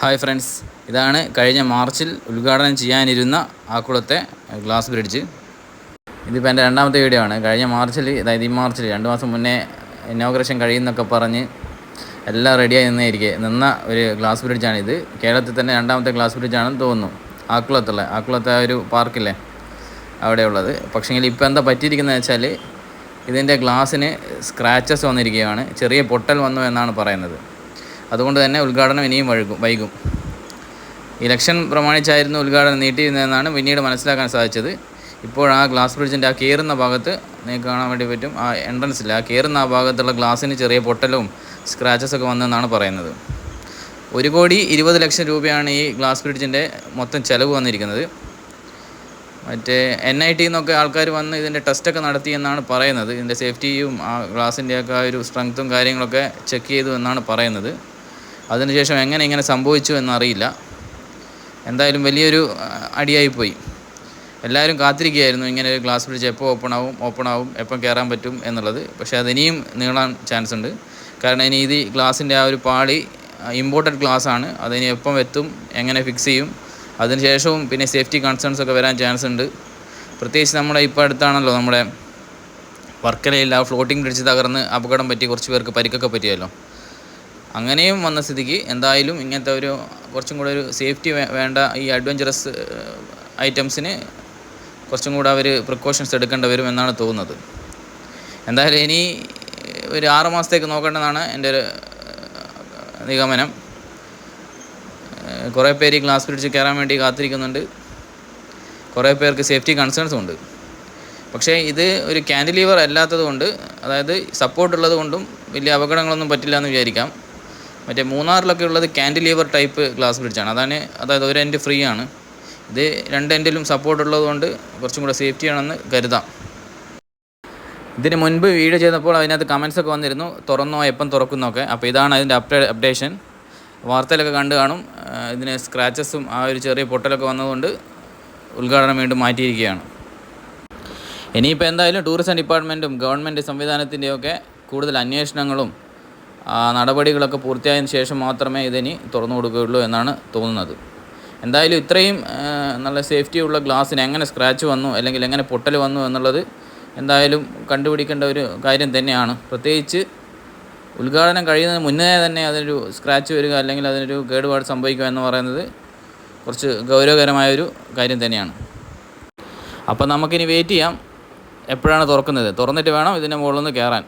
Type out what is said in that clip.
Hi friends ഇതാണ് കഴിഞ്ഞ മാർച്ചിൽ ഉദ്ഘാടനം ചെയ്യാനിരുന്ന ആക്കുളത്തെ ഗ്ലാസ് ബ്രിഡ്ജ്. ഇതിപ്പോൾ എന്റെ രണ്ടാമത്തെ വീഡിയോ ആണ്. കഴിഞ്ഞ മാർച്ചിൽ അതായത് ഈ മാർച്ചിൽ രണ്ട് മാസം മുന്നേ ഇനോഗ്രേഷൻ കഴിയുന്നൊക്കെ പറഞ്ഞ് എല്ലാം റെഡിയായി നിന്നായിരിക്കെ. നിന്ന ഒരു ഗ്ലാസ് ബ്രിഡ്ജാണിത്. കേരളത്തിൽ തന്നെ രണ്ടാമത്തെ ഗ്ലാസ് ബ്രിഡ്ജാണെന്ന് തോന്നുന്നു. ആക്കുളത്തുള്ള ആക്കുളത്തെ ഒരു പാർക്കില്ലേ? അവിടെയുള്ളത്. പക്ഷേങ്കിൽ ഇപ്പോൾ എന്താ പറ്റിയിരിക്കുന്നത് വെച്ചാൽ ഇതിന്റെ ഗ്ലാസ്സിന് സ്ക്രാച്ചസ് വന്നിരിക്കുകയാണ് ചെറിയ പൊട്ടൽ വന്നു എന്നാണ് പറയുന്നത്. അതുകൊണ്ട് തന്നെ ഉദ്ഘാടനം ഇനിയും വഴുകും വൈകും. ഇലക്ഷൻ പ്രമാണിച്ചായിരുന്നു ഉദ്ഘാടനം നീട്ടിയിരുന്നതെന്നാണ് പിന്നീട് മനസ്സിലാക്കാൻ സാധിച്ചത്. ഇപ്പോൾ ആ ഗ്ലാസ് ബ്രിഡ്ജിന്റെ ആ കയറുന്ന ഭാഗത്ത് നിങ്ങൾക്ക് കാണാൻ വേണ്ടി പറ്റും. ആ എൻട്രൻസിൽ ആ കയറുന്ന ആ ഭാഗത്തുള്ള ഗ്ലാസ്സിന് ചെറിയ പൊട്ടലും സ്ക്രാച്ചസ് ഒക്കെ വന്നെന്നാണ് പറയുന്നത്. ഒരു കോടി ഇരുപത് ലക്ഷം രൂപയാണ് ഈ ഗ്ലാസ് ബ്രിഡ്ജിന്റെ മൊത്തം ചിലവ് വന്നിരിക്കുന്നത്. മറ്റേ എൻ ഐ ടി എന്നൊക്കെ ആൾക്കാർ വന്ന് ഇതിന്റെ ടെസ്റ്റൊക്കെ നടത്തി എന്നാണ് പറയുന്നത്. ഇതിന്റെ സേഫ്റ്റിയും ആ ഗ്ലാസിന്റെയൊക്കെ ആ ഒരു സ്ട്രെങ്ത്തും കാര്യങ്ങളൊക്കെ ചെക്ക് ചെയ്തു എന്നാണ് പറയുന്നത്. അതിനുശേഷം എങ്ങനെ ഇങ്ങനെ സംഭവിച്ചു എന്നറിയില്ല. എന്തായാലും വലിയൊരു അടിയായിപ്പോയി. എല്ലാവരും കാത്തിരിക്കുകയായിരുന്നു. ഇങ്ങനെ ഒരു ഗ്ലാസ് ബ്രിഡ്ജ് എപ്പോൾ ഓപ്പൺ ആവും ഓപ്പൺ ആവും എപ്പം കയറാൻ പറ്റും എന്നുള്ളത്. പക്ഷേ അതിനിയും നീളാൻ ചാൻസ് ഉണ്ട്. കാരണം ഇനി ഇത് ഗ്ലാസിന്റെ ആ ഒരു പാളി ഇമ്പോർട്ടഡ് ഗ്ലാസ് ആണ്. അതിനി എപ്പം എത്തും എങ്ങനെ ഫിക്സ് ചെയ്യും അതിനുശേഷവും പിന്നെ സേഫ്റ്റി കൺസേൺസ് ഒക്കെ വരാൻ ചാൻസ് ഉണ്ട്. പ്രത്യേകിച്ച് നമ്മുടെ ഇപ്പോൾ അടുത്താണല്ലോ നമ്മുടെ വർക്കലയിൽ ആ ഫ്ലോട്ടിംഗ് ബ്രിഡ്ജ് തകർന്ന് അപകടം പറ്റി കുറച്ച് പേർക്ക് പരിക്കൊക്കെ പറ്റിയല്ലോ. അങ്ങനെയും വന്ന സ്ഥിതിക്ക് എന്തായാലും ഇങ്ങനത്തെ ഒരു കുറച്ചും കൂടെ ഒരു സേഫ്റ്റി വേണ്ട ഈ അഡ്വഞ്ചറസ് ഐറ്റംസിന് കുറച്ചും കൂടെ അവർ പ്രിക്കോഷൻസ് എടുക്കേണ്ടി വരും എന്നാണ് തോന്നുന്നത്. എന്തായാലും ഇനി ഒരു ആറ് മാസത്തേക്ക് നോക്കേണ്ടതാണ് എന്റെ ഒരു നിഗമനം. കുറേ പേര് ഈ ഗ്ലാസ് പിടിച്ച് കയറാൻ വേണ്ടി കാത്തിരിക്കുന്നുണ്ട്. കുറേ പേർക്ക് സേഫ്റ്റി കൺസേൺസും ഉണ്ട്. പക്ഷേ ഇത് ഒരു ക്യാൻഡിലീവർ അല്ലാത്തത് കൊണ്ട് അതായത് സപ്പോർട്ട് ഉള്ളത് കൊണ്ടും വലിയ അപകടങ്ങളൊന്നും പറ്റില്ല എന്ന് വിചാരിക്കാം. മറ്റേ മൂന്നാറിലൊക്കെ ഉള്ളത് ക്യാൻഡിലീവർ ടൈപ്പ് ഗ്ലാസ് ബ്രിഡ്ജാണ് അതാണ് അതായത് ഒരു എൻഡ് ഫ്രീ ആണ്. ഇത് രണ്ട് എൻഡിലും സപ്പോർട്ട് ഉള്ളതുകൊണ്ട് കുറച്ചും കൂടെ സേഫ്റ്റി ആണെന്ന് കരുതാം. ഇതിന് മുൻപ് വീഡിയോ ചെയ്തപ്പോൾ അതിനകത്ത് കമൻസ് ഒക്കെ വന്നിരുന്നു. തുറന്നോ എപ്പം തുറക്കുന്നൊക്കെ അപ്പോൾ ഇതാണ് അതിന്റെ അപ്ഡേ അപ്ഡേഷൻ വാർത്തയിലൊക്കെ കണ്ടു കാണും. ഇതിന് സ്ക്രാച്ചസും ആ ഒരു ചെറിയ പൊട്ടലൊക്കെ വന്നതുകൊണ്ട് ഉദ്ഘാടനം വീണ്ടും മാറ്റിയിരിക്കുകയാണ്. ഇനിയിപ്പോൾ എന്തായാലും ടൂറിസം ഡിപ്പാർട്ട്മെന്റും ഗവൺമെന്റ് സംവിധാനത്തിന്റെയൊക്കെ കൂടുതൽ അന്വേഷണങ്ങളും നടപടികളൊക്കെ പൂർത്തിയായതിനു ശേഷം മാത്രമേ ഇതിനി തുറന്നു കൊടുക്കുകയുള്ളൂ എന്നാണ് തോന്നുന്നത്. എന്തായാലും ഇത്രയും നല്ല സേഫ്റ്റിയുള്ള ഗ്ലാസ്സിന് എങ്ങനെ സ്ക്രാച്ച് വന്നു അല്ലെങ്കിൽ എങ്ങനെ പൊട്ടൽ വന്നു എന്നുള്ളത് എന്തായാലും കണ്ടുപിടിക്കേണ്ട ഒരു കാര്യം തന്നെയാണ്. പ്രത്യേകിച്ച് ഉദ്ഘാടനം കഴിയുന്നതിന് മുന്നേ തന്നെ അതിനൊരു സ്ക്രാച്ച് വരിക അല്ലെങ്കിൽ അതിനൊരു കേടുപാട് സംഭവിക്കുക എന്ന് പറയുന്നത് കുറച്ച് ഗൗരവകരമായൊരു കാര്യം തന്നെയാണ്. അപ്പോൾ നമുക്കിനി വെയിറ്റ് ചെയ്യാം. എപ്പോഴാണ് തുറക്കുന്നത്? തുറന്നിട്ട് വേണം ഇതിന്റെ മുകളിൽ നിന്ന് കയറാൻ.